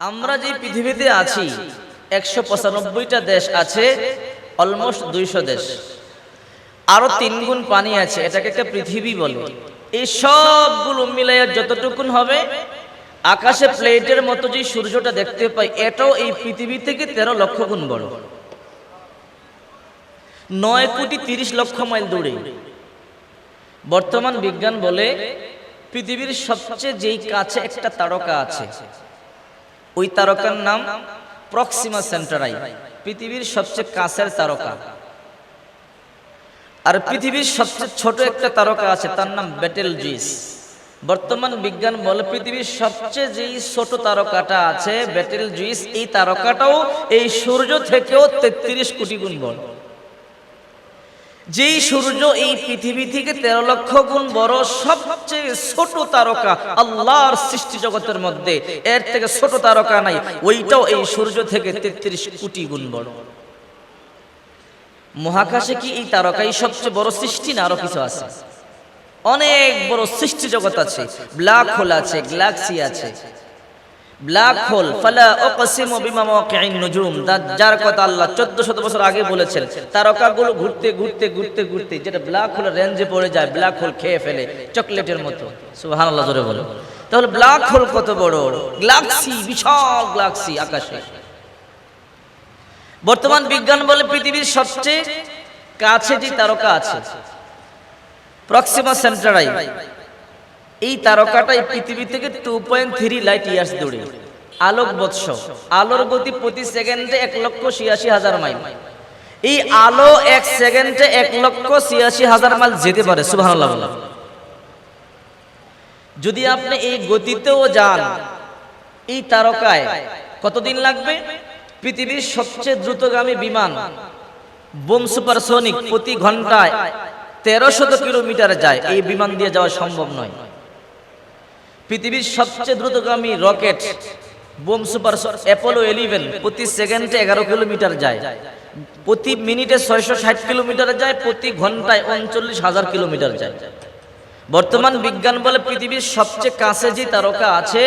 আমরা যে পৃথিবীতে আছি, একশো পঁচানব্বইটা দেশ আছে অলমোস্ট দুইশো দেশ। আরও তিন গুণ পানি আছে, এটাকে একটা পৃথিবী বলে। এই সবগুলো মিলাইয়া যতটুকুন হবে, আকাশে প্লেটের মতো যে সূর্যটা দেখতে পাই, এটাও এই পৃথিবী থেকে তেরো লক্ষ গুণ বড়। নয় কোটি তিরিশ লক্ষ মাইল দূরে। বর্তমান বিজ্ঞান বলে, পৃথিবীর সবচেয়ে যেই কাছে একটা তারকা আছে ওই তারকার নাম প্রক্সিমা সেন্টারাই পৃথিবীর সবচেয়ে কাছের তারকা। আর পৃথিবীর সবচেয়ে ছোট একটা তারকা আছে, তার নাম ব্যাটেল জুইস বর্তমান বিজ্ঞান বলে পৃথিবীর সবচেয়ে যেই ছোট তারকাটা আছে ব্যাটেল জুইস এই তারকাটাও এই সূর্য থেকেও তেত্রিশ কোটি গুণ বড়। যেই সূর্য এই পৃথিবী থেকে তেরো লক্ষ গুণ বড়, সবচেয়ে ছোট তারকা আল্লাহর সৃষ্টি জগতের মধ্যে। এর থেকে ছোট তারকা নাই, ওইটাও এই সূর্য থেকে তেত্রিশ কোটি গুণ বড়। মহাকাশে কি এই তারকাই সবচেয়ে বড় সৃষ্টি না আরও কিছু আছে? অনেক বড় সৃষ্টি জগৎ আছে। ব্ল্যাক হোল আছে, গ্যালাক্সি আছে। ব্ল্যাক হোল, ফালা উকসিমু বিমা মাওয়াকিন নুজুম। যার কথা আল্লাহ 1400 বছর আগে বলেছেন, তারকাগুলো ঘুরতে ঘুরতে ঘুরতে ঘুরতে, যেটা ব্ল্যাক হোলের রেঞ্জে পড়ে যায়, ব্ল্যাক হোল খেয়ে ফেলে, চকলেটের মতো। সুবহানাল্লাহ, জোরে বলো। তাহলে ব্ল্যাক হোল কত বড়? গ্যালাক্সি, বিশাল গ্যালাক্সি আকাশে। বর্তমান বিজ্ঞান বলে পৃথিবীর সবচেয়ে কাছে যে তারকা আছে। প্রক্সিমা সেন্টারাই এই তারকাটাই পৃথিবী থেকে two point three light years দূরে। আলোক বৎস। আলোর গতি প্রতি সেকেন্ডে এক লক্ষ ছিয়াশি হাজার মাইল। এই আলো এক সেকেন্ডে এক লক্ষ ছিয়াশি হাজার মাইল যেতে পারে, সুবহানাল্লাহ যদি আপনি এই গতিতেও যান, এই তারকায় কতদিন লাগবে? পৃথিবীর সবচেয়ে দ্রুতগামী বিমান, বোম সুপারসোনিক প্রতি ঘন্টায় তেরোশত কিলোমিটার যায়। এই বিমান দিয়ে যাওয়া সম্ভব নয়। পৃথিবীর সবচেয়ে দ্রুতগামী রকেট বোম সুপার অ্যাপোলো ইলেভেন প্রতি সেকেন্ডে এগারো কিলোমিটার যায়। প্রতি মিনিটে ছয়শো ষাট কিলোমিটার যায়, প্রতি ঘন্টায় উনচল্লিশ হাজার কিলোমিটার যায়। বর্তমান বিজ্ঞান বলে পৃথিবীর সবচেয়ে কাছে যে তারকা আছে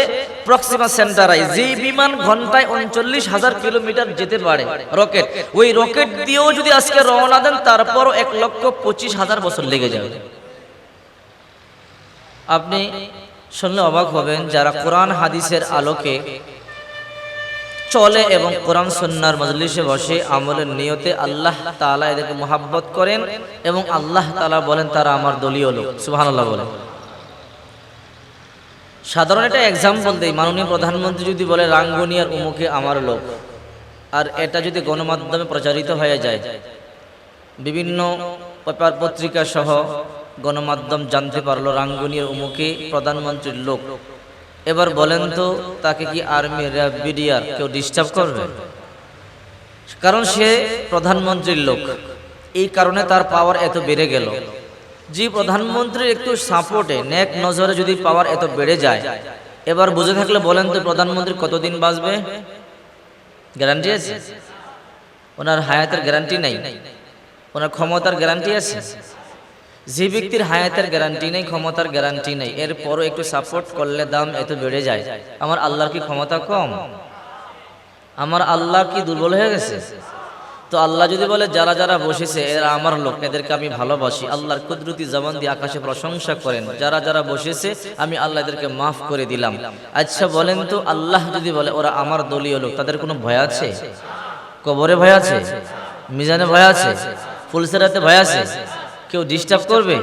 প্রক্সিমা সেন্টারাই, যে বিমান ঘন্টায় উনচল্লিশ হাজার কিলোমিটার যেতে পারে। রকেট, ওই রকেট দিয়েও যদি আজকে রওনা দেন, তারপরও এক লক্ষ পঁচিশ হাজার বছর লেগে যাবে। আপনি শুনলে অবাক হবেন যারা কোরআন, হাদিসের আলোকে চলে এবং কোরআন সন্ন্যার মজলিসে বসে আমলের নিয়তে আল্লাহ তাআলা এদেরকে মোহাব্বত করেন এবং আল্লাহ তাআলা বলেন, তারা আমার দলীয় লোক। সুবহানাল্লাহ বলেন। সাধারণ একটা এক্সাম্পল দেই, মাননীয় প্রধানমন্ত্রী যদি বলে, রাঙ্গুনিয়ার উমুকে আমার লোক। আর এটা যদি গণমাধ্যমে প্রচারিত হয়ে যায়, বিভিন্ন পেপার পত্রিকা সহ গণমাধ্যম জানতে পারল রাঙ্গুনিয়ার উমুকে প্রধানমন্ত্রীর লোক। এবার বলেন তো, তাকে কি আর্মি র্যাব কেউ ডিস্টার্ব করবে? কারণ সে প্রধানমন্ত্রীর লোক। এই কারণে তার পাওয়ার এত বেড়ে গেল। যে প্রধানমন্ত্রীর একটু সাপোর্টে, নেক নজরে যদি পাওয়ার এত বেড়ে যায়, এবার বুঝে থাকলে বলেন তো প্রধানমন্ত্রী কতদিন বাঁচবে? গ্যারান্টি আছে? ওনার হায়াতের গ্যারান্টি নাই। ওনার ক্ষমতার গ্যারান্টি আছে? যে ব্যক্তির হায়াতের গ্যারান্টি নেই, ক্ষমতার গ্যারান্টি নেই, এরপরও একটু সাপোর্ট করলে দাম এত বেড়ে যায়। আমার আল্লাহর কি ক্ষমতা কম? আমার আল্লাহ কি দুর্বল হয়ে গেছে? তো আল্লাহ যদি বলে, যারা যারা বসেছে, এরা আমার লোক, এদেরকে আমি ভালোবাসি। আল্লাহর কুদরতি জবান দিয়ে আকাশে প্রশংসা করেন, যারা যারা বসেছে, আমি আল্লাহ এদেরকে মাফ করে দিলাম। আচ্ছা বলেন তো, আল্লাহ যদি বলে, ওরা আমার দলীয় লোক, তাদের কোনো ভয় আছে? কবরে ভয় আছে? মিজানে ভয় আছে? ফুলসেরাতে ভয় আছে? কেউ ডিস্টার্ব করবে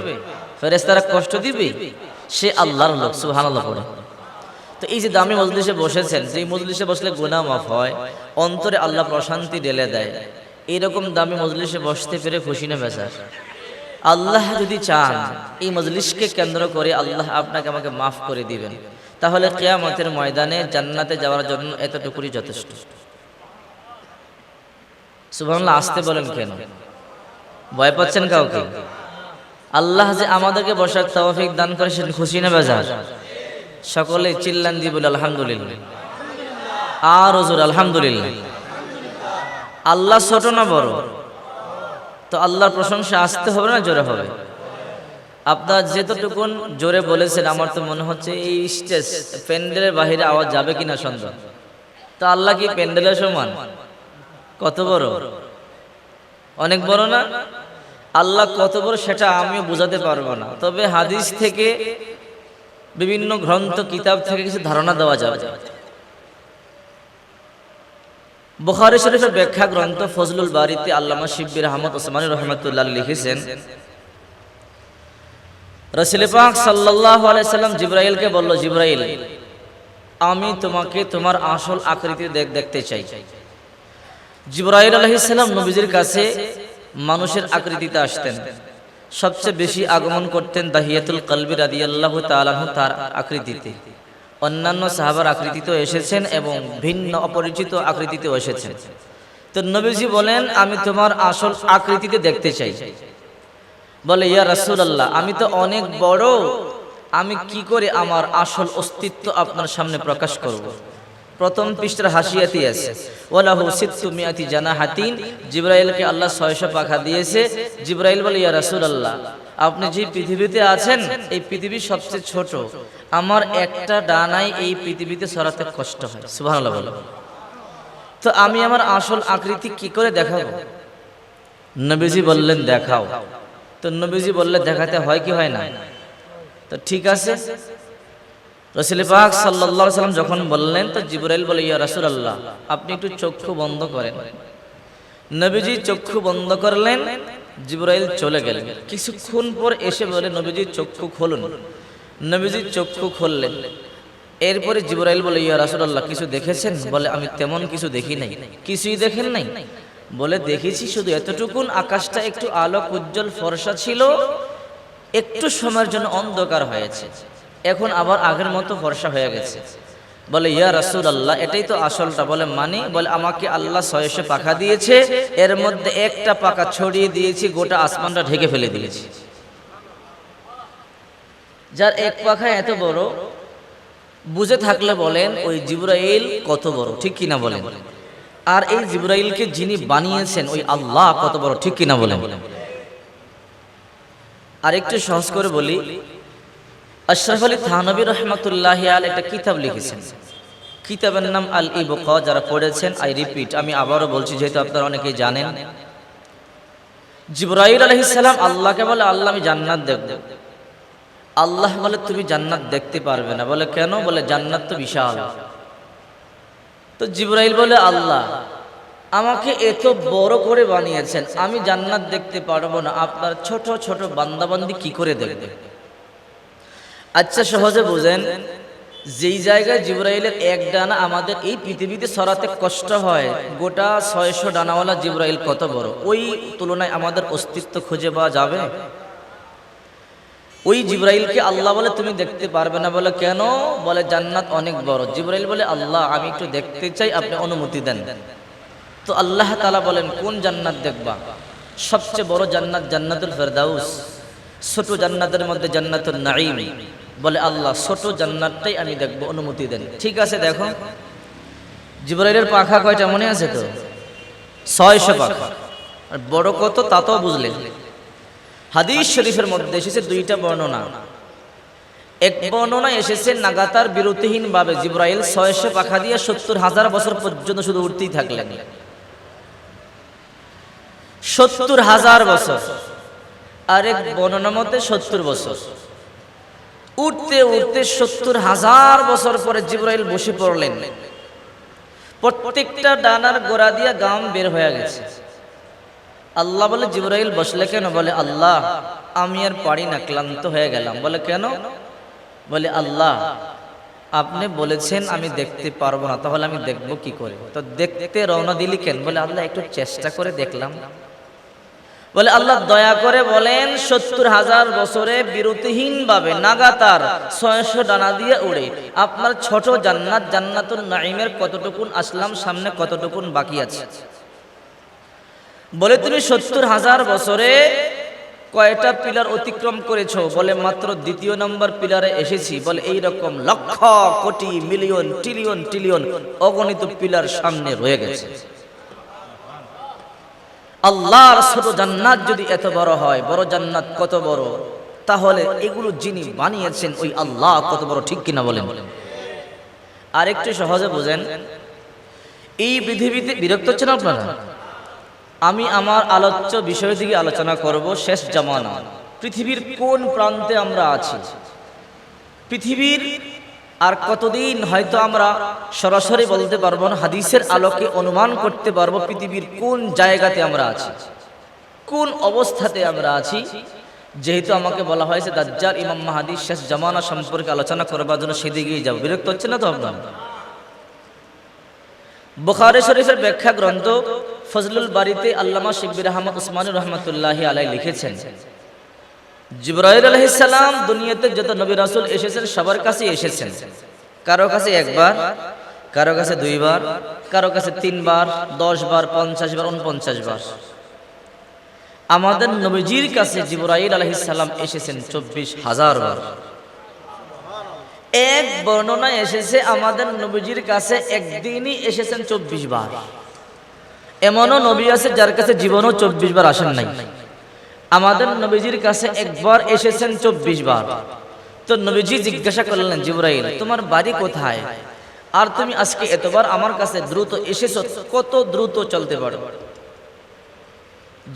ফেরেস্তারা কষ্ট দিবে, সে আল্লাহর লোক, সুবহানাল্লাহ পড়ে তো এই যে দামি মজলিসে বসেছেন, যে মজলিসে বসলে গুনাহ মাফ হয়, অন্তরে আল্লাহ প্রশান্তি ঢেলে দেয়। এইরকম দামি মজলিসে বসতে পেরে খুশি না বেচার? আল্লাহ যদি চান, এই মজলিসকে কেন্দ্র করে আল্লাহ আপনাকে আমাকে মাফ করে দিবেন। তাহলে কেয়ামতের ময়দানে জান্নাতে যাওয়ার জন্য এতটুকুই যথেষ্ট। সুবহানাল্লাহ, আসতে বলেন কেন? ভয় পাচ্ছেন কাউকে? আল্লাহ যে আমাদেরকে বসার তৌফিক দান করে সেটা খুশি না বেজার। সকলে চিল্লান দিয়ে বলে, আলহামদুলিল্লাহ। আর ওজুর আলহামদুলিল্লাহ। আল্লাহ ছোট না বড়? তো আল্লাহর প্রশংসা আসতে হবে না, জোরে হবে? আপনার যেতটুকুন জোরে বলেছেন, আমার তো মনে হচ্ছে এই স্টেজ প্যান্ডেলের বাহিরে আওয়াজ যাবে কিনা সন্দেহ। তো আল্লাহ কি প্যান্ডেলের সমান? কত বড়? অনেক বড় না? আল্লাহ কত বড় সেটা আমিও বোঝাতে পারব না। তবে হাদিস থেকে বিভিন্ন গ্রন্থ, কিতাব থেকে কিছু ধারণা দেওয়া যাবে। বুখারী শরীফের ব্যাখ্যা গ্রন্থ ফজলুল বারিতে আল্লামা শিব্বির আহমদ ওসমানী রহমতুল্লাহ লিখেছেন, রসুল পাক সাল্লাল্লাহু আলাইহি সাল্লাম জিব্রাইলকে বলল, জিব্রাইল, আমি তোমাকে তোমার আসল আকৃতি দেখ, দেখতে চাই। জিব্রাইল আলাইহিস সালাম নবীজির কাছে মানুষের আকৃতিতে আসতেন। সবচেয়ে বেশি আগমন করতেন দাহিয়াতুল কলবি রাদিয়াল্লাহু তাআলা আনহু তার আকৃতিতে। অন্যান্য সাহাবার আকৃতিতেও এসেছেন এবং ভিন্ন অপরিচিত আকৃতিতেও এসেছেন। তো নবীজি বলেন আমি তোমার আসল আকৃতিতে দেখতে চাই। বলে ইয়া রাসূলুল্লাহ আমি তো অনেক বড়। আমি কি করে আমার আসল অস্তিত্ব আপনার সামনে প্রকাশ করব। প্রথম পৃষ্ঠার হাসিয়াতি আছে। ওয়ালাহু সিত্তু মিয়াতি জানা হাতিন জিব্রাইলকে আল্লাহ ছয়শো পাখা দিয়েছে। জিব্রাইল বলে, ইয়া রাসূলুল্লাহ, আপনি যে পৃথিবীতে আছেন, এই পৃথিবী সবচেয়ে ছোট। আমার একটা ডানাই এই পৃথিবীতে সরাতে কষ্ট হয়। সুবহানাল্লাহ বলো। তো আমি আমার আসল আকৃতি কি করে দেখাবো? নবীজি বললেন, দেখাও। তো নবীজি বললে, দেখাতে হয় কি হয় না? তো ঠিক আছে। রসুল পাক সাল্লাল্লাহু সাল্লাম যখন বললেন, তো জিবরাইল বলে, ইয়া রাসূলুল্লাহ, আপনি একটু চক্ষু বন্ধ করেন। নবীজি চক্ষু বন্ধ করলেন, জিবরাইল চলে গেলেন। কিছুক্ষণ পর এসে বলে, নবীজি, চক্ষু খুলুন। নবীজি চক্ষু খুললেন। এরপরে জিবরাইল বলে, ইয়া রাসূলুল্লাহ, কিছু দেখেছেন? বলে, আমি তেমন কিছু দেখি নাই। কিছুই দেখেন নাই? বলে, দেখেছি, শুধু এতটুকুন। আকাশটা একটু আলোক, উজ্জ্বল, ফর্সা ছিল। একটু সময়ের জন্য অন্ধকার হয়েছে। এখন আবার আগের মতো ফর্সা হয়ে গেছে। বলে, ইয়া রাসুল আল্লাহ এটাই তো আসলটা। বলে, মানি? বলে, আমাকে আল্লাহ ছয়শো পাখা দিয়েছে, এর মধ্যে একটা পাখা ছড়িয়ে দিয়েছি, গোটা আসমানটা ঢেকে ফেলে দিয়েছি। যার এক পাখা এত বড়, বুঝে থাকলে বলেন, ওই জিব্রাইল কত বড়? ঠিক কিনা বলেন? আর এই জিব্রাইলকে যিনি বানিয়েছেন, ওই আল্লাহ কত বড়? ঠিক কিনা বলেন? আর একটু সহজ করে বলি আশরাফ আলী থানবী রহমতুল্লাহ আল একটা কিতাব লিখেছেন। কিতাবের নাম আল ইবক যারা পড়েছেন আই রিপিট আমি আবারও বলছি, যেহেতু আপনারা অনেকেই জানেন। জিব্রাইল আলহিসাল্লাম আল্লাহকে বলে, আল্লাহ, আমি জান্নাত দেখব। আল্লাহ বলে, তুমি জান্নাত দেখতে পারবে না। বলে, কেন? বলে, জান্নাত তো বিশাল। তো জিব্রাইল বলে, আল্লাহ, আমাকে এত বড় করে বানিয়েছেন, আমি জান্নাত দেখতে পারব না। আপনার ছোট ছোট বান্দাবান্দি কি করে দেখবে? আচ্ছা সহজে বুঝেন। যেই জায়গায় জিব্রাইলের এক ডানা আমাদের এই পৃথিবীতে সরাতে কষ্ট হয় গোটা ছয়শো ডানাওয়ালা জিব্রাইল কত বড়? ওই তুলনায় আমাদের অস্তিত্ব খুঁজে পাওয়া যাবে? ওই জিব্রাইলকে আল্লাহ বলে তুমি দেখতে পারবে না। বলে কেন? বলে জান্নাত অনেক বড়। জিব্রাইল বলে আল্লাহ আমি একটু দেখতে চাই আপনি অনুমতি দেন। তো আল্লাহ তালা বলেন কোন জান্নাত দেখবা? সবচেয়ে বড় জান্নাত জান্নাতুল ফেরদাউস ছোট জান্নাতের মধ্যে জান্নাতুল নাঈম। বলে, আল্লাহ, ছোট জান্নাতটাই আমি দেখব, অনুমতি দেন। ঠিক আছে, দেখো। জিব্রাইলের পাখা কয়টা, মনে আছে তো? ছয়শো পাখা। আর বড় কত, তা তো বুঝলেন হাদিস শরীফের মধ্যে এসেছে দুইটা বর্ণনা। এক বর্ণনা এসেছে, নাগাতার বিরতিহীন ভাবে জিব্রাইল ছয়শো পাখা দিয়ে সত্তর হাজার বছর পর্যন্ত শুধু উঠতেই থাকলেন। সত্তর হাজার বছর। আরেক বর্ণনা মতে সত্তর বছর। উঠতে উঠতে সত্তর হাজার বছর পরে জিব্রাইল বসে পড়লেন। প্রত্যেকটা ডানার গোড়া দিয়া গাম বের হয়ে গেছে। আল্লাহ বলে, জিব্রাইল বসলে কেন? বলে, আল্লাহ, আমি আর পারি না, ক্লান্ত হয়ে গেলাম। বলে, কেন? বলে, আল্লাহ, আপনি বলেছেন আমি দেখতে পারব না, তাহলে আমি দেখব কি করে? তো দেখতে রওনা দিলি কেন? বলে, আল্লাহ, একটু চেষ্টা করে দেখলাম। বলে আল্লাহ দয়া করে বলেন, সত্তর হাজার বছরে বিরতিহীন ভাবে নাগাতার ছয়শো ডানা দিয়ে উড়ে। আপনার ছোট জান্নাত জান্নাতুল নাইমের কতটুকুন আসলাম, সামনে কতটুকুন বাকি আছে? বলে তুমি সত্তর হাজার বছরে কয়টা পিলার অতিক্রম করেছ? বলে, মাত্র দ্বিতীয় নম্বর পিলারে এসেছি। বলে এই রকম লক্ষ কোটি মিলিয়ন, ট্রিলিয়ন ট্রিলিয়ন অগণিত পিলার সামনে রয়ে গেছে। আল্লাহর ছোট জান্নাত যদি এত বড় হয়, বড় জান্নাত কত বড়? তাহলে এগুলো যিনি বানিয়েছেন ওই আল্লাহ কত বড়, ঠিক কিনা বলেন? আরেকটু সহজে বুঝেন। এই পৃথিবীতে বিরক্ত হচ্ছেন আপনারা? আমি আমার আলোচ্য বিষয় দিকে আলোচনা করব শেষ জামানা পৃথিবীর কোন প্রান্তে আমরা আছি? পৃথিবীর আর কতদিন হয়তো আমরা সরাসরি বলতে পারব না, হাদিসের আলোকে অনুমান করতে পারব পৃথিবীর কোন জায়গাতে আমরা আছি, কোন অবস্থাতে আমরা আছি। যেহেতু আমাকে বলা হয়েছে দাজ্জাল ইমাম মাহাদি শেষ জামানা সম্পর্কে আলোচনা করবার জন্য সেদিকেই যাব। বিরক্ত হচ্ছে না তো আপনার? বুখারে শরীফের ব্যাখ্যা গ্রন্থ ফজলুল বাড়িতে আল্লামা শিবির আহমদ উসমানুর রহমতুল্লাহ আলাই লিখেছেন জিব্রাইল আলহিসাল্লাম দুনিয়াতে যত নবী রাসুল এসেছেন, সবার কাছে এসেছেন। কারও কাছে একবার, কারও কাছে দুইবার, কারও কাছে তিনবার দশ বার পঞ্চাশ বার উনপঞ্চাশ বার আমাদের নবীজির কাছে জিব্রাইল আলহিসাল্লাম এসেছেন চব্বিশ হাজার বার এক বর্ণনা এসেছে, আমাদের নবীজির কাছে একদিনই এসেছেন চব্বিশ বার এমনও নবী আছে যার কাছে জীবনও চব্বিশ বার আসেন নাই। আমাদের নবীজির কাছে একবার এসেছেন চব্বিশ বার। তো নবীজি জিজ্ঞাসা করলেন, জিব্রাইল, তোমার বাড়ি কোথায়? আর তুমি আজকে এতবার আমার কাছে দ্রুত এসেছ, কত দ্রুত চলতে পারো?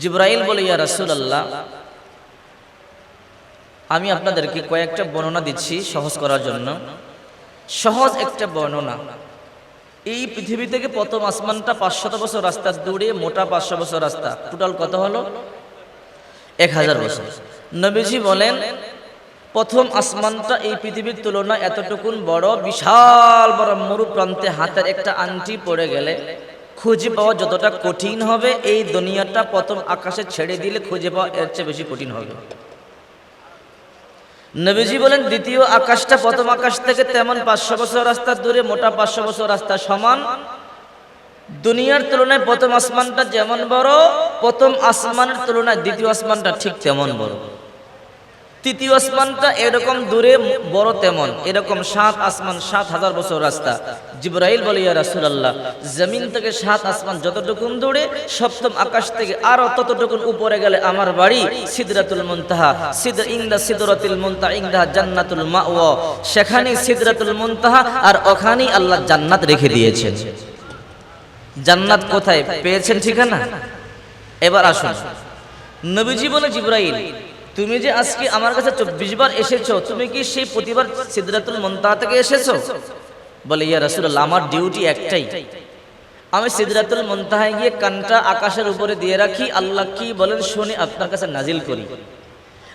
জিব্রাইল বলে, ইয়া রাসূল আল্লাহ আমি আপনাদেরকে কয়েকটা বর্ণনা দিচ্ছি সহজ করার জন্য। সহজ একটা বর্ণনা, এই পৃথিবী থেকে প্রথম আসমানটা পাঁচশত বছর রাস্তা, দূরে মোটা পাঁচশো বছর রাস্তা। টোটাল কত হলো? এক হাজার বছর। নবীজি বলেন, প্রথম আসমানটা এই পৃথিবীর তুলনায় এতটুকুন বড়, বিশাল বড় মরু প্রান্তে হাতের একটা আংটি পড়ে গেলে খুঁজে পাওয়া যতটা কঠিন হবে, এই দুনিয়াটা প্রথম আকাশে ছেড়ে দিলে খুঁজে পাওয়া এর চেয়ে বেশি কঠিন হবে। নবীজি বলেন, দ্বিতীয় আকাশটা প্রথম আকাশ থেকে তেমন পাঁচশো বছর রাস্তা দূরে, মোটা পাঁচশো বছর রাস্তা সমান। দুনিয়ার তুলনায় প্রথম আসমানটা যেমন বড়, প্রথম আসমানের তুলনায় দ্বিতীয় আসমানটা ঠিক তেমন বড়। তৃতীয় আসমানটা এরকম দূরে বড় তেমন, এরকম সাত আসমান, সাত হাজার বছর রাস্তা। জিব্রাইল বলে, ইয়া রাসূলুল্লাহ, জমিন থেকে সাত আসমান যতটুকুন দূরে, সপ্তম আকাশ থেকে আরও ততটুকুন উপরে গেলে আমার বাড়ি সিদরাতুল মুনতাহা সিদর ইংদা সিদরাতুল মুনতা ইংদা জান্নাতুল মাওয়া। সেখানে সিদরাতুল মুনতাহা আর ওখানেই আল্লাহ জান্নাত রেখে দিয়েছেন। জান্নাত কোথায় পেয়েছেন ঠিকানা? এবার আসুন। নবীজি বলে জিব্রাইল, তুমি যে আজকে আমার কাছে চব্বিশ বার এসেছ, তুমি কি সেই প্রতিবার সিদ্ধাতুল মন্তাহা থেকে এসেছ? বলে, ইয়া রাসূলুল্লাহ, আমার ডিউটি একটাই। আমি সিদরাতুল মন্তাহায় গিয়ে কানটা আকাশের উপরে দিয়ে রাখি, আল্লাহ কি বলেন শুনে আপনার কাছে নাজিল করি।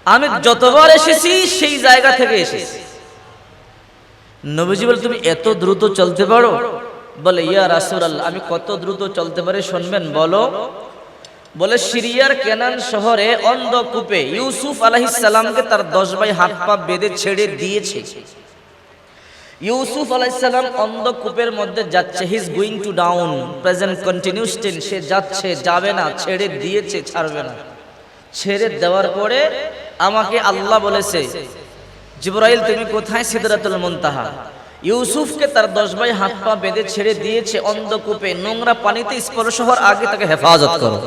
আমি যতবার এসেছি, সেই জায়গা থেকে এসেছি। নবীজি বলে, তুমি এত দ্রুত চলতে পারো? বলে, ইয়া রাসূলুল্লাহ, আমি কত দ্রুত চলতে পারি, শুনবেন, বলো। বলে, সিরিয়ার কেনান শহরে অন্ধকূপে ইউসুফ আলাইহিস সালামকে তার দশ ভাই হাত পা বেঁধে ছেড়ে দিয়েছে। ইউসুফ আলাইহিস সালাম অন্ধকূপের মধ্যে যাচ্ছে he is going to down present continuous tense সে যাচ্ছে, যাবে না, ছেড়ে দিয়েছে, ছাড়বে না। ছেড়ে দেওয়ার পরে আমাকে আল্লাহ বলেছে, জিব্রাইল, তুমি কোথায় সিদরাতুল মুনতাহা? ইউসুফকে তার দশ ভাই হাত পা বেঁধে ছেড়ে দিয়েছে অন্ধকূপে। নোংরা পানিতে স্পর্শ হওয়ার আগে তাকে হেফাজত করো।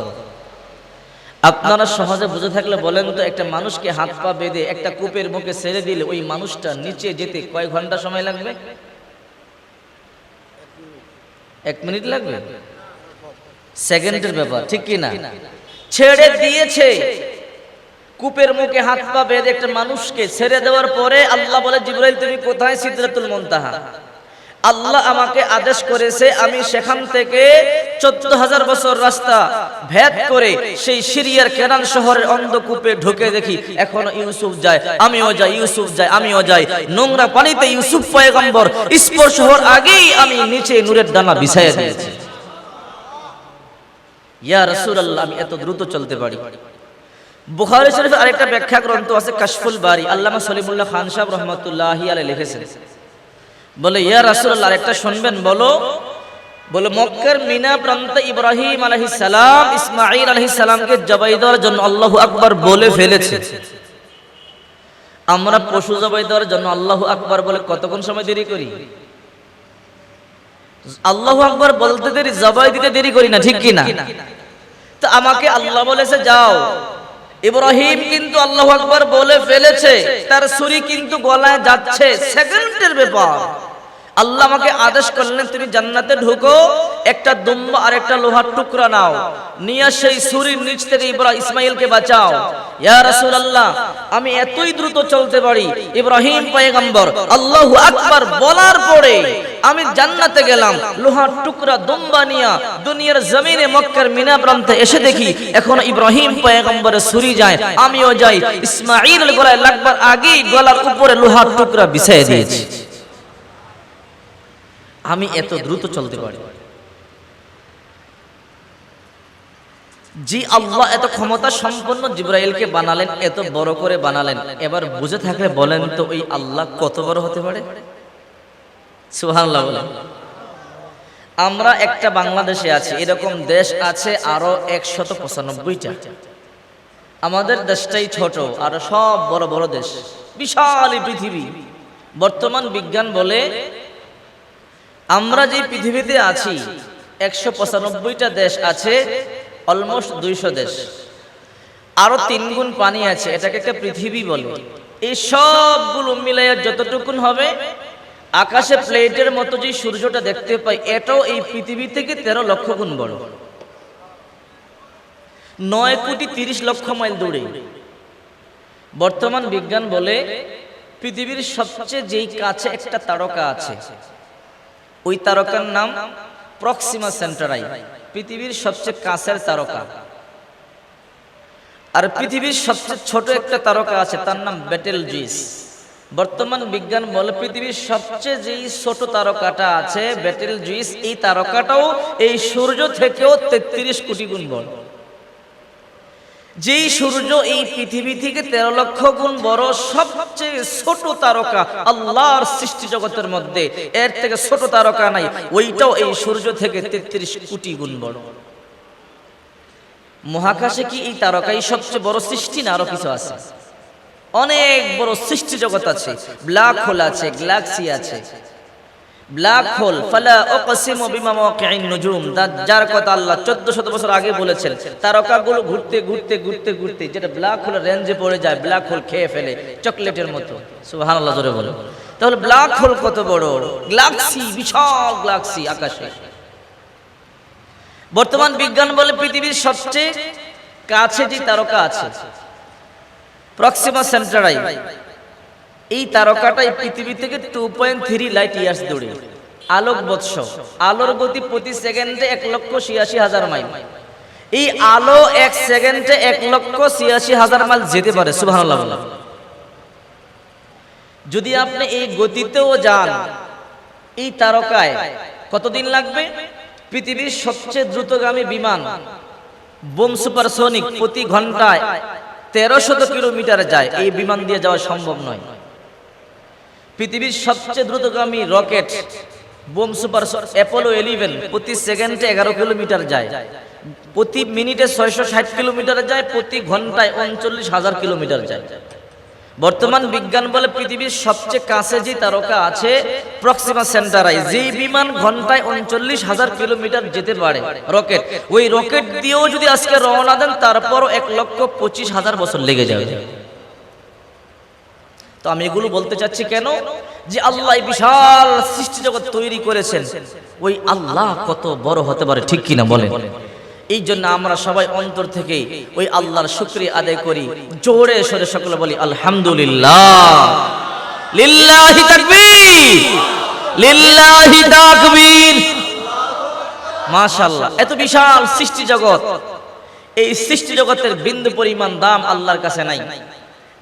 আপনারা সহজে বুঝে থাকলে বলেন তো, একটা মানুষকে হাত পা বেঁধে একটা কূপের মুখে ছেড়ে দিলে ওই মানুষটা নিচে যেতে কয় ঘণ্টা সময় লাগবে? এক মিনিট লাগবে? সেকেন্ডের ব্যাপার, ঠিক কি না ছেড়ে দিয়েছে। কূপের মুখে হাত পা বেঁধে একটা মানুষকে ছেড়ে দেওয়ার পরে আল্লাহ বলে, জিব্রাইল, তুমি কোথায় সিদরাতুল মুনতাহা? আল্লাহ আমাকে আদেশ করেছে, আমি সেখান থেকে চোদ্দ হাজার বছর রাস্তা ভেদ করে সেই সিরিয়ার কেনান শহরের অন্ধকূপে ঢুকে দেখি, এখনও ইউসুফ যায়, আমিও যাই, ইউসুফ যায়, আমিও যাই। নোংরা পানিতে ইউসুফ পয়গম্বর স্পর্শ হওয়ার আগেই আমি নিচে নূরের দানা বিছাইয়া দিয়েছি। ইয়া রাসূলুল্লাহ, আমি এত দ্রুত চলতে পারি। বুখারী শরীফে আরেকটা ব্যাখ্যা গ্রন্থ আছে কাশফুল বারি। আল্লামা সলিমুল্লাহ খান সাহেব রহমতুল্লাহি আলাইহি লিখেছেন। বলে, ইয়া রাসূলুল্লাহ, আরেকটা শুনবেন, বলো। বলে, মক্কার মিনা প্রান্তে ইব্রাহিম আলাইহিস সালাম, ইসমাঈল আলাইহিস সালামকে জবাই দেওয়ার জন্য আল্লাহু আকবার বলে ফেলেছে। আমরা পশু জবাই দেওয়ার জন্য আল্লাহু আকবার বলে কতক্ষণ সময় দেরি করি? আল্লাহু আকবার বলতে দেরি, জবাই দিতে দেরি করি না, ঠিক কি না তো আমাকে আল্লাহ বলেছে, যাও। ইব্রাহিম কিন্তু আল্লাহ আকবর বলে ফেলেছে, তার সুরি কিন্তু গলায় যাচ্ছে। সেকেন্ডের ব্যাপার, আল্লাহ আমাকে আদেশ করলেন, তুমি জান্নাতে ঢুকো একটা দুম্বা আর একটা লোহার টুকরা নাও। নিয়ে সেই সুরির নিচ থেকে ইব্রাহিম ইসমাইলকে বাঁচাও। ইয়া রাসূলুল্লাহ, আমি এতই দ্রুত চলতে পারি। ইব্রাহিম পয়গম্বর, আল্লাহু আকবার বলার পরে আমি জান্নাতে গেলাম। লোহার টুকরা, দুম্বা নিয়া দুনিয়ার জমিনে মক্কার মিনা প্রান্তে এসে দেখি, এখন ইব্রাহিম পয়গম্বরের সুরি যায়। আমিও যাই। ইসমাইল গলায় লাগবার আগেই গলার উপরে লোহার টুকরা বিছাইয়ে দিয়েছি। আমি এত দ্রুত চলতে পারি। জি আল্লাহ এত ক্ষমতা সম্পন্ন জিব্রাইলকে বানালেন, এত বড় করে বানালেন। এবার বুঝে থাকলে বলেন তো ওই আল্লাহ কত বড় হতে পারে? আমরা একটা বাংলাদেশে আছি, এরকম দেশ আছে আরও একশত পঁচানব্বইটা। আমাদের দেশটাই ছোট, আর সব বড় বড় দেশ। বিশাল পৃথিবী। বর্তমান বিজ্ঞান বলে আমরা যে পৃথিবীতে আছি একশো পঁচানব্বইটা দেশ আছে অলমোস্ট দুইশো দেশ। আরও তিন গুণ পানি আছে, এটাকে একটা পৃথিবী বলে। এই সবগুলো মিলাইয়া যতটুকুন হবে, আকাশে প্লেটের মতো যে সূর্যটা দেখতে পাই, এটাও এই পৃথিবী থেকে তেরো লক্ষ গুণ বড়। নয় কোটি তিরিশ লক্ষ মাইল দূরে। বর্তমান বিজ্ঞান বলে, পৃথিবীর সবচেয়ে যেই কাছে একটা তারকা আছে, ওই তারকার নাম প্রক্সিমা সেন্টারাই পৃথিবীর সবচেয়ে কাছের তারকা। আর পৃথিবীর সবচেয়ে ছোট একটা তারকা আছে, তার নাম ব্যাটেল জিস। বর্তমান বিজ্ঞান বলে পৃথিবীর সবচেয়ে যেই ছোট তারকাটা আছে ব্যাটেল জুইস এই তারকাটাও এই সূর্য থেকেও তেত্রিশ কোটি গুণ বড়। যেই সূর্য এই পৃথিবী থেকে তেরো লক্ষ গুণ বড়, সবচেয়ে ছোট তারকা আল্লাহর সৃষ্টি জগতের মধ্যে, এর থেকে ছোট তারকা নাই, ওইটাও এই সূর্য থেকে তেত্রিশ কোটি গুণ বড়। মহাকাশে কি এই তারকাই সবচেয়ে বড় সৃষ্টি না আরও কিছু আছে? অনেক বড় সৃষ্টি জগৎ আছে, ব্ল্যাক হোল আছে, গ্যালাক্সি আছে ব্ল্যাক হোল, ফালা উকসিমু বিমা মাওয়াকিন নুজুম যার কথা আল্লাহ 1400 বছর আগে বলেছেন, তারকাগুলো ঘুরতে ঘুরতে ঘুরতে ঘুরতে, যেটা ব্ল্যাক হোলের রেঞ্জে পড়ে যায়, ব্ল্যাক হোল খেয়ে ফেলে চকলেটের মতো। সুবহানাল্লাহ, জোরে বলো। তাহলে ব্ল্যাক হোল কত বড়? গ্যালাক্সি, বিশাল গ্যালাক্সি আকাশে। বর্তমান বিজ্ঞান বলে পৃথিবীর সবচেয়ে কাছে যে তারকা আছে, প্রক্সিমা সেন্টারাই এই তারকাটা এই পৃথিবী থেকে two point three light years দূরে। আলোক বৎস। আলোর গতি প্রতি সেকেন্ডে এক লক্ষ ছিয়াশি হাজার মাইল। এই আলো এক সেকেন্ডে এক লক্ষ ছিয়াশি হাজার মাইল যেতে পারে বলেন। যদি আপনি এই গতিতেও যান, এই তারকায় কতদিন লাগবে? পৃথিবীর সবচেয়ে দ্রুতগামী বিমান, বোম সুপারসোনিক প্রতি ঘন্টায় তেরোশত কিলোমিটার যায়। এই বিমান দিয়ে যাওয়া সম্ভব নয়। পৃথিবীর সবচেয়ে দ্রুতগামী রকেট বোম সুপার অ্যাপোলো ইলেভেন প্রতি সেকেন্ডে এগারো কিলোমিটার যায়। প্রতি মিনিটে ছয়শো ষাট কিলোমিটার যায়, প্রতি ঘন্টায় উনচল্লিশ হাজার কিলোমিটার যায়। বর্তমান বিজ্ঞান বলে পৃথিবীর সবচেয়ে কাছে যে তারকা আছে প্রক্সিমা সেন্টারাই যেই বিমান ঘন্টায় উনচল্লিশ হাজার কিলোমিটার যেতে পারে, রকেট। ওই রকেট দিয়েও যদি আজকে রওনা দেন, তারপরও এক লক্ষ পঁচিশ হাজার বছর লেগে যাবে। তো আমি এগুলো বলতে চাচ্ছি কেন? যে আল্লাহ বিশাল সৃষ্টি জগৎ তৈরি করেছেন। ওই আল্লাহ কত বড় হতে পারে ঠিক কিনা বলেন? এই জন্য আমরা সবাই অন্তর থেকে ওই আল্লাহর শুক্রিয়া আদায় করি। জোরে সরে সকলে বলি আলহামদুলিল্লাহ। লিল্লাহি তাকবীর। লিল্লাহি তাকবীর। মাশাআল্লাহ এত বিশাল সৃষ্টি জগৎ। এই সৃষ্টি জগতের বিন্দু পরিমাণ দাম আল্লাহর কাছে নাই।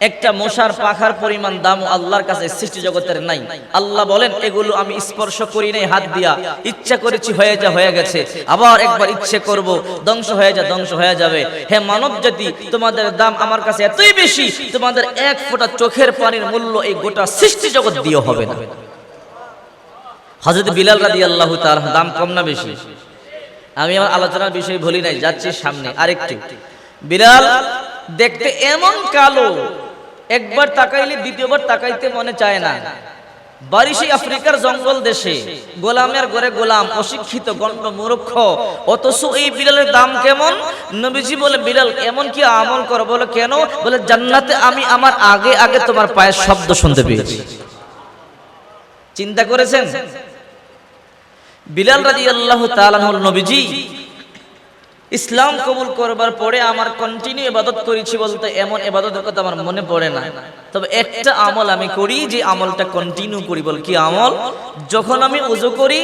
একটা মশার পাখার পরিমাণ দাম আল্লাহর কাছে সৃষ্টি জগতের নাই। আল্লাহ বলেন, এগুলো আমি স্পর্শ করি নাই, হাত দিয়া। ইচ্ছা করেছি হয়ে যা, হয়ে গেছে। আবার একবার ইচ্ছে করব, ধ্বংস হয়ে যা, ধ্বংস হয়ে যাবে। হে মানব জাতি তোমাদের দাম আমার কাছে এতই বেশি, তোমাদের এক ফোঁটা চোখের পানির মূল্য এই গোটা সৃষ্টি জগৎ দিয়ে হবে না। হজরত বিলাল রাদি আল্লাহ তার দাম কম না বেশি? আমি আমার আলোচনার বিষয় বলি নাই, যাচ্ছি সামনে আরেকটু। বিলাল, দেখতে এমন কালো একবার তাকাইলে, দ্বিতীয়বার তাকাইতে মনে চায় না। সেই আফ্রিকার জঙ্গল দেশে গোলামের ঘরে গোলাম, অশিক্ষিত গণ্ড মূর্খ, অথচ এই বিড়ালের দাম কেমন? নবীজি বলে, বিড়াল, এমন কি আমল করো? বলে, কেন? বলে, জান্নাতে আমি আমার আগে আগে তোমার পায়ের শব্দ শুনতে পেয়েছি। চিন্তা করেছেন? বিলাল রাজি আল্লাহ তালাহুল নবীজি ইসলাম কবুল করবার পরে আমার কন্টিনিউ ইবাদত করেছি বলতে এমন ইবাদতের কথা আমার মনে পড়ে না। তবে একটা আমল আমি করি যে আমলটা কন্টিনিউ করি বল কি আমল? যখন আমি উজু করি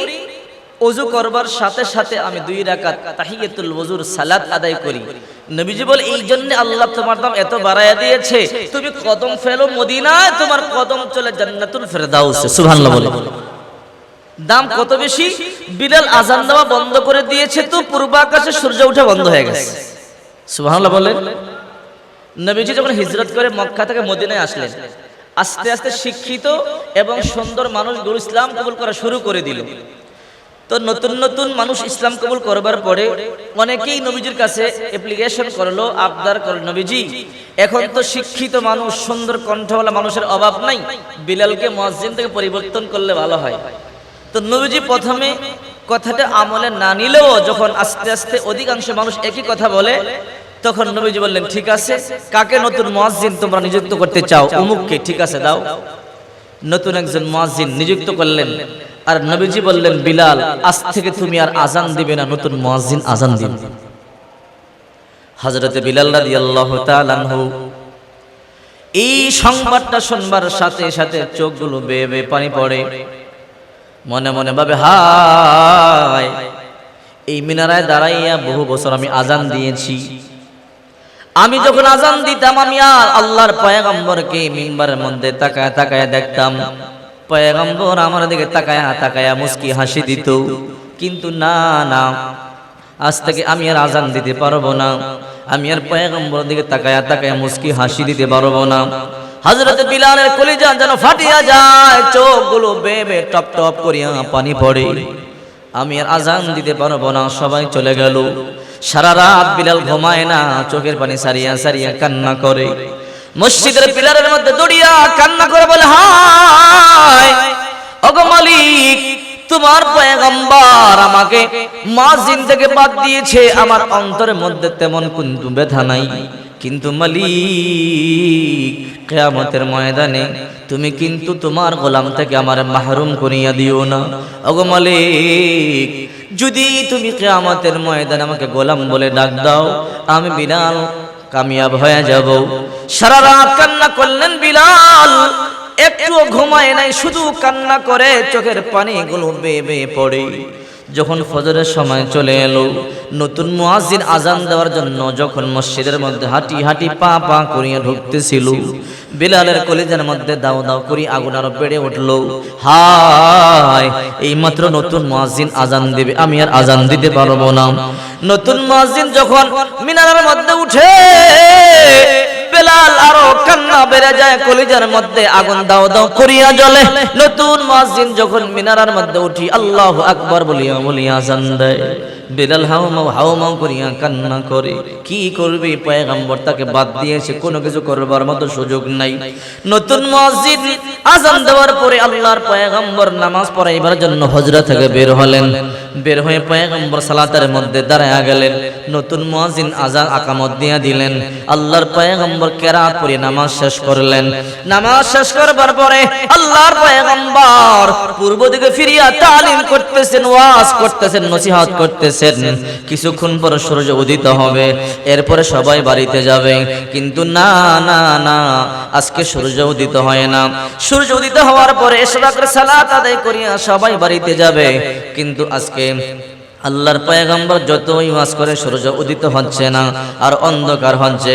অজু করবার সাথে সাথে আমি দুই রাকাত তাহিয়াতুল ওযুর সালাত আদায় করি। নবীজি বলে, এই জন্য আল্লাহ তোমার দাম এত বাড়ায়া দিয়েছে। তুমি কদম ফেলো মদিনায়, তোমার কদম চলে জান্নাতুল ফেরদাউসে। সুবহানাল্লাহ বলে। দাম কত বেশি? বিলাল আজান দেওয়া বন্ধ করে দিয়েছে তো পূর্বাকাশে সূর্য ওঠা বন্ধ হয়ে গেছে। সুবহানাল্লাহ বলেন। নবীজি যখন হিজরত করে মক্কা থেকে মদিনায় আসলেন, আস্তে আস্তে শিক্ষিত এবং সুন্দর মানুষ মানুষগুলো ইসলাম কবুল করা শুরু করে দিল। তো নতুন নতুন মানুষ ইসলাম কবুল করবার পরে অনেকেই নবীজির কাছে অ্যাপ্লিকেশন করল, আবদার করল, নবীজি, এখন তো শিক্ষিত মানুষ, সুন্দর কণ্ঠওয়ালা মানুষের অভাব নাই বিলালকে মুয়াজ্জিন থেকে পরিবর্তন করলে ভালো হয়। তো নবীজি প্রথমে কথাটা আমলে না নিলেও যখন আস্তে আস্তে অধিকাংশ মানুষ একই কথা বলে, তখন নবীজি বললেন, ঠিক আছে, কাকে নতুন মুয়াজ্জিন তোমরা নিযুক্ত করতে চাও? অমুককে, ঠিক আছে, দাও। নতুন একজন মুয়াজ্জিন নিযুক্ত করলেন, আর নবীজি বললেন, বিলাল, আজ থেকে তুমি আর আজান দিবে না, নতুন মুয়াজ্জিন আজান দিবে। হযরতে বিলাল এই সংবাদটা শুনবার সাথে সাথে চোখগুলো বেয়ে বেয়ে পানি পড়ে। মনে মনে ভাবে, হায়, এই মিনারায় দাঁড়াইয়া বহু বছর আমি আজান দিয়েছি। আমি যখন আজান দিতাম, আমি আর আল্লাহর পয়গম্বরকে মিম্বারের মধ্যে তাকায় তাকায় দেখতাম। পয়গম্বর আমার দিকে তাকায়া তাকায়া মুস্কি হাসি দিত। কিন্তু না না, আজ থেকে আমি আর আজান দিতে পারব না। আমি আর পয়গম্বর দিকে তাকায়া তাকায়া মুস্কি হাসি দিতে পারব না। হজরত বিলালের কলিজা যেন ফাটিয়া যায়, চোখগুলো বেবে টপ টপ করিয়া পানি পড়ে। আমি আর আজান দিতে পারব না, সবাই চলে গেল। সারা রাত বিলাল ঘুমায় না, চোখের পানি সারিয়া সারিয়া কান্না করে। মসজিদের পিলারের মধ্যে দড়িয়া কান্না করে বলে, হায়, ওগো মালিক, তোমার পয়গম্বর আমাকে মাজিন থেকে বাদ দিয়েছে। আমার অন্তরের মধ্যে তেমন কিন্তু ব্যথা নাই। কিন্তু মালিক, কেয়ামতের ময়দানে তুমি কিন্তু তোমার গোলাম থেকে আমার মাহরুম করিয়া দিও না। ওগো মালিক, যদি তুমি কেয়ামতের ময়দানে আমাকে গোলাম বলে ডাক দাও, আমি বিনাল কামিয়াব হয়ে যাব। সারা রাত কান্না করলেন বিলাল, একটুও ঘুমায় নাই, শুধু কান্না করে চোখের পানিগুলো বেয়ে বেয়ে পড়ে। যখন ফজরের সময় চলে এলো, নতুন মুয়াজ্জিন আজান দেওয়ার জন্য যখন মসজিদের মধ্যে হাঁটি হাঁটি পা পা করিয়া ঢুকতেছিল, বিলালের কলিজার মধ্যে দাও দাও করি আগুন আরও বেড়ে উঠল। হায় এই মাত্র নতুন মুয়াজ্জিন আজান দিবে, আমি আর আজান দিতে পারব না। নতুন মুয়াজ্জিন যখন মিনারের মধ্যে উঠে বেলাল আরও কান্না বেড়ে যায়, কলিজার মধ্যে আগুন দাও দাও করিয়া জ্বলে। নতুন মুয়াজ্জিন যখন মিনারার মধ্যে উঠি, আল্লাহু আকবার বলিয়া বলিয়া বেলাল করিয়া কান্না করে। কি করবে? পয়গম্বর তাকে বাদ দিয়েছে কোনো কিছু করবার মতো সুযোগ নাই। নতুন মসজিদ আজান দেওয়ার পরে আল্লাহর পয়গম্বর নামাজ পড়াইবার জন্য হজরা থেকে বের হলেন। বের হয়ে পয়গম্বর সালাতের মধ্যে দাঁড়ায়া গেলেন। নতুন মুয়াজ্জিন আজান আকামত দিয়া দিলেন। আল্লাহর পয়গম্বর কেরাত পড়ে নামাজ শেষ করলেন। নামাজ শেষ করবার পরে আল্লাহর পয়গম্বর পূর্ব দিকে ফিরিয়া তালিম করতেছেন, ওয়াজ করতেছেন, নসিহত করতেছেন। কিছুক্ষণ পর সূর্য উদিত হবে। এরপরে সবাই বাড়িতে যাবে। কিন্তু না না না, আজকে সূর্য উদিত হয় না। সূর্য উদিত হওয়ার পরে সালাত আদায় করিয়া সবাই বাড়িতে যাবে। কিন্তু আজকে হবে আল্লাহর পয়গম্বর যতই ওয়াজ করে সূর্য উদিত হচ্ছে না, আর অন্ধকার হচ্ছে।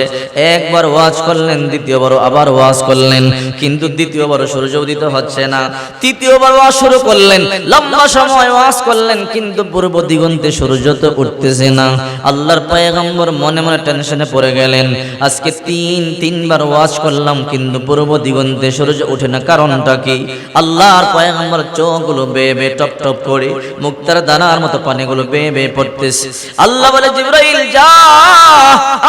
একবার ওয়াজ করলেন দ্বিতীয়বার আবার ওয়াজ করলেন, কিন্তু দ্বিতীয়বার সূর্য উদিত হচ্ছে না। তৃতীয়বার ওয়াজ শুরু করলেন, লম্বা সময় ওয়াজ করলেন, কিন্তু পূর্ব দিগন্তে সূর্য তো উঠতেছে না। আল্লাহর পয়গম্বর মনে মনে টেনশনে পড়ে গেলেন, আজকে তিন, তিনবার ওয়াজ করলাম, কিন্তু পূর্ব দিগন্তে সূর্য ওঠে না, কারণটা কি? আল্লাহর পয়গম্বর চোখগুলো বেয়ে বেয়ে টপ টপ করে মুক্তার দানার মতো পানিগুলো বেয়ে বেয়ে পড়তেছে। আল্লাহ বলে, জিব্রাইল, যা,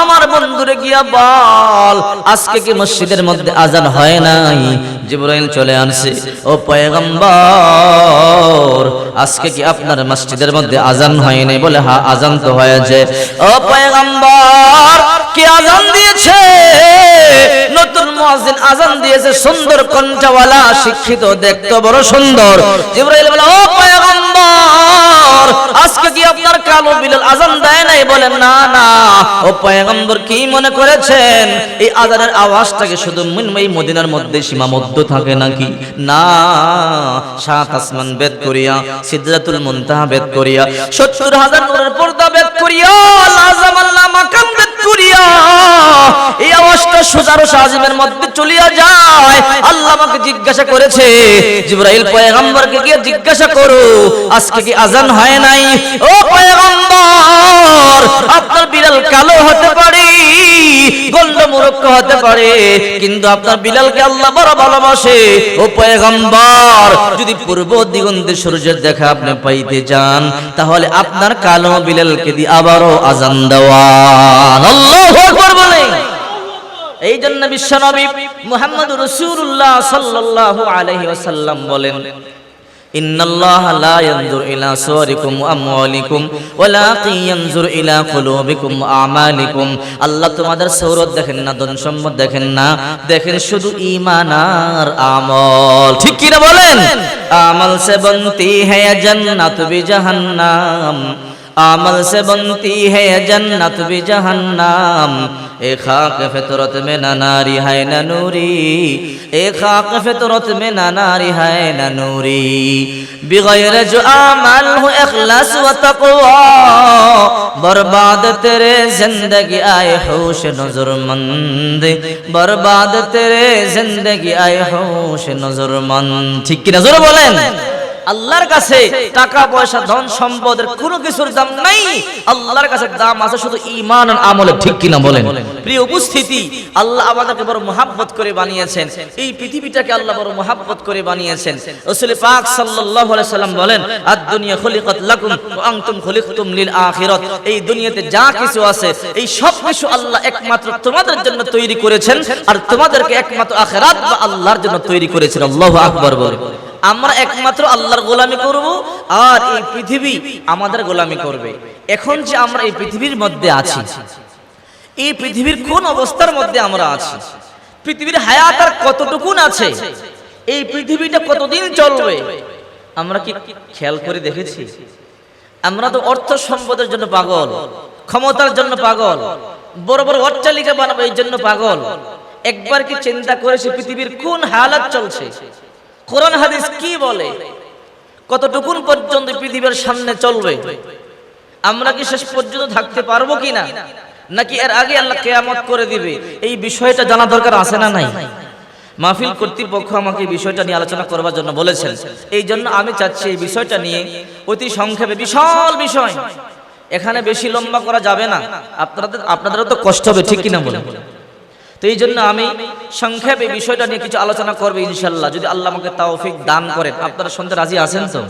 আমার বন্ধুরে গিয়া বল। আজকে কি মসজিদের মধ্যে আজান হয় নাই? জিব্রাইল চলে আনছে। ও পয়গম্বর, আজকে কি আপনার মসজিদের মধ্যে আজান হয় নাই? বলে হ্যাঁ আজান তো হয়েছে। ও পয়গম্বর, কি আজান দিয়েছে? নতুন মুয়াজ্জিন আজান দিয়েছে, সুন্দর কণ্ঠওয়ালা, শিক্ষিত, দেখতে বড় সুন্দর। জিব্রাইল বলে, ও আজকে কি আপনার কালো বিলাল আজান দেয় নাই? বলেন, না না। ও পয়গম্বর কি মনে করেছেন? এই আজানের আওয়াজটাকে শুধু মিনময় মদিনার মধ্যে সীমাবদ্ধ থাকে নাকি? না। সাত আসমান বেদ করিয়া, সিদরাতুল মুনতাহা বেদ করিয়া, সত্তর হাজার নূরের পর্দা বেদ করিয়া লাজামাল্লা মাকাম বেদ করিয়া আপনার বিড়াল কালো হতে পারে গন্ড মুরক্ষ হতে পারে, কিন্তু আপনার আল্লাহ বড় ভালোবাসে। ও পয়গম্বর, যদি পূর্ব দিগন্তে সূর্যের দেখা আপনি পাইতে চান, তাহলে আপনার কালো বিলালকে দিয়ে আবারও আজান দেওয়ান আল্লাহু আকবার বলে। এই জন্য বিশ্বনবী মুহাম্মদ রাসূলুল্লাহ সাল্লাল্লাহু আলাইহি ওয়াসাল্লাম বলেন ইন্নাল্লাহা লা ইয়ানজুর ইলা সুওয়ারিকুম ওয়া আমওয়ালিকুম ওয়ালাকিন ইয়ানজুর ইলা কুলুবিকুম ওয়া আমালিকুম। আল্লাহ তোমাদের সৌরত দেখেন না ধন সম্পদ দেখেন না দেখেন শুধু ঈমান আর আমল। ঠিক কি না বলেন। আমল সে বনতি হ্যায় জান্নাত বি জাহান্নাম। आमल से बनती है जन्नत भी जहन्नाम ए खाक फितरत में न नारी है न नूरी ए खाक फितरत में न नारी है न नूरी बगैर जो आमल हो इखलास व तकवा बर्बाद तेरे जिंदगी आए होश नजरमंद बर्बाद तेरे जिंदगी आए होश नजरमंद ठीक की नजर बोलें আল্লাহর কাছে টাকা, পয়সা, ধন, সম্পদের কোনো কিছুর দাম নাই। আল্লাহর কাছে দাম আছে শুধু ঈমান আর আমলের ঠিক কিনা বলেন? প্রিয় উপস্থিতি, আল্লাহ আমাদেরকে বড় মোহাব্বত করে বানিয়েছেন। এই পৃথিবীটাকে আল্লাহ বড় মোহাব্বত করে বানিয়েছেন। রাসূল পাক সাল্লাল্লাহু আলাইহি সাল্লাম বলেন আদ দুনিয়া খুলিকাত লাকুম ওয়া আনতুম খুলিকতুম লিল আখিরাত। এই দুনিয়াতে যা কিছু আছে, এই সব কিছু আল্লাহ একমাত্র তোমাদের জন্য তৈরি করেছেন, আর তোমাদেরকে একমাত্র আখিরাত বা আল্লাহর জন্য তৈরি করেছেন। আল্লাহু আকবার বলে। আমরা একমাত্র আল্লাহর গোলামি করব আর এই পৃথিবী আমাদের গোলামি করবে। এখন যে আমরা এই পৃথিবীর মধ্যে আছি, এই পৃথিবীর কোন অবস্থার মধ্যে আমরা আছি, পৃথিবীর হায়াত আর কতটুকুন আছে, এই পৃথিবীটা কতদিন চলবে, আমরা কি খেয়াল করে দেখেছি? আমরা তো অর্থ সম্পদের জন্য পাগল, ক্ষমতার জন্য পাগল, বড় বড় অট্টালিকা বানাবো এই জন্য পাগল। একবার কি চিন্তা করেছে পৃথিবীর কোন হালাত চলছে? কোরআন হাদিস কি বলে? কতটুকুন পর্যন্ত পৃথিবীর সামনে চলবে? আমরা কি শেষ পর্যন্ত থাকতে পারব কিনা? নাকি এর আগে আল্লাহ কেয়ামত করে দিবে? এই বিষয়টা জানা দরকার আছে না নাই? মাহফিল কর্তৃপক্ষ আমাকে বিষয়টা নিয়ে আলোচনা করবার জন্য বলেছেন। এই জন্য আমি চাচ্ছি এই বিষয়টা নিয়ে অতি সংক্ষেপে বিশাল বিষয়। এখানে বেশি লম্বা করা যাবে না। আপনাদের আপনাদেরও তো কষ্ট হবে, ঠিক কিনা বলেন? তো এই জন্য আমি সংক্ষেপে বিষয়টা নিয়ে কিছু আলোচনা করব ইনশাল্লাহ, যদি আল্লাহ আমাকে তাওফিক দান করেন। আপনারা শুনতে রাজি আছেন তো?